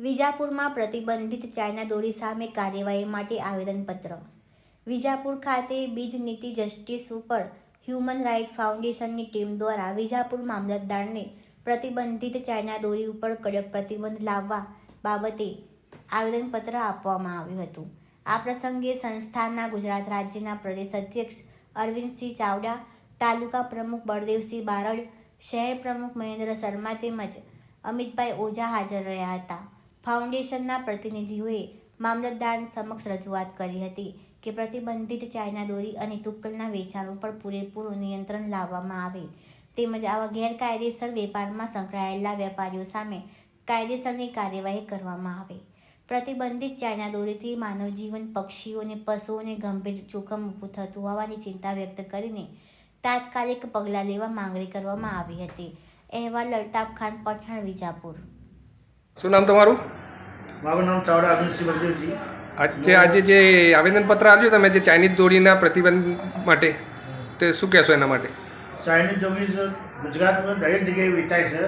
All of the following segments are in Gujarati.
વિજાપુરમાં પ્રતિબંધિત ચાઇના દોરી સામે કાર્યવાહી માટે આવેદનપત્ર. વિજાપુર ખાતે બીજ નીતિ જસ્ટિસ ઉપર હ્યુમન રાઇટ ફાઉન્ડેશનની ટીમ દ્વારા વિજાપુર મામલતદારને પ્રતિબંધિત ચાઇના દોરી ઉપર કડક પ્રતિબંધ લાવવા બાબતે આવેદનપત્ર આપવામાં આવ્યું હતું. આ પ્રસંગે સંસ્થાના ગુજરાત રાજ્યના પ્રદેશ અધ્યક્ષ અરવિંદસિંહ ચાવડા, તાલુકા પ્રમુખ બળદેવસિંહ બારડ, શહેર પ્રમુખ મહેન્દ્ર શર્મા તેમજ અમિતભાઈ ઓઝા હાજર રહ્યા હતા. ફાઉન્ડેશનના પ્રતિનિધિઓએ મામલતદાર સમક્ષ રજૂઆત કરી હતી કે પ્રતિબંધિત ચાઇના દોરી અને તુક્કલના વેચાણ ઉપર પૂરેપૂરું નિયંત્રણ લાવવામાં આવે. તેમજ આવા ગેરકાયદેસર વેપારમાં સંકળાયેલા વેપારીઓ સામે કાયદેસરની કાર્યવાહી કરવામાં આવે. પ્રતિબંધિત ચાઇના દોરીથી માનવ જીવન પક્ષીઓ અને પશુઓને ગંભીર જોખમ ઊભું થતું હોવાની ચિંતા વ્યક્ત કરીને તાત્કાલિક પગલાં લેવા માંગણી કરવામાં આવી હતી. અહેવાલ અલ્તાફ ખાન, પઠાણ, વિજાપુર. શું નામ તમારું? મારું નામ ચાવડા અરવિંદસિંહ બળદેવજી. આજે આજે જે આવેદનપત્ર આવ્યું તમે જે ચાઇનીઝ દોરીના પ્રતિબંધ માટે તે શું કહેશો એના માટે? ચાઇનીઝ દોરી ગુજરાતમાં દરેક જગ્યાએ વેચાય છે.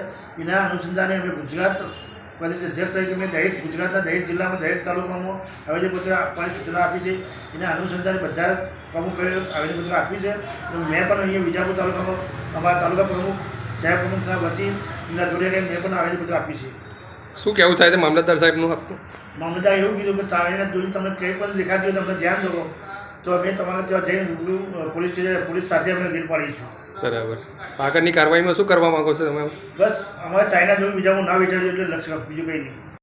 એના અનુસંધાને અમે ગુજરાત પ્રદેશ અધ્યક્ષ તરીકે મેં દહેજ ગુજરાતના દહેજ જિલ્લામાં દહેજ તાલુકામાં આવેદનપત્ર આપવાની સૂચના આપી છે. એના અનુસંધાને બધા પ્રમુખોએ આવેદનપત્ર આપ્યું છે. મેં પણ અહીંયા વિજાપુર તાલુકામાં અમારા તાલુકા પ્રમુખ સાહેબ પ્રમુખના વતી એના જોડે મેં પણ આવેદનપત્ર આપ્યું છે. શું કહેવું થાય છે મામલતદાર સાહેબનું હતું મામલતદાર એવું કીધું કે ચાઇના દોરી તમને કંઈ પણ દેખાતી હોય તમને ધ્યાન દો તો અમે તમારે ત્યાં જઈને રૂબરૂ પોલીસ પોલીસ સાથે અમે ગીર પાડીશું. બરાબર. આગળની કાર્યવાહીમાં શું કરવા માંગો છો તમે? બસ અમારે ચાઇના જોયું બીજા હું ના વેચાયું એટલે લક્ષ્ય બીજું કંઈ નહીં.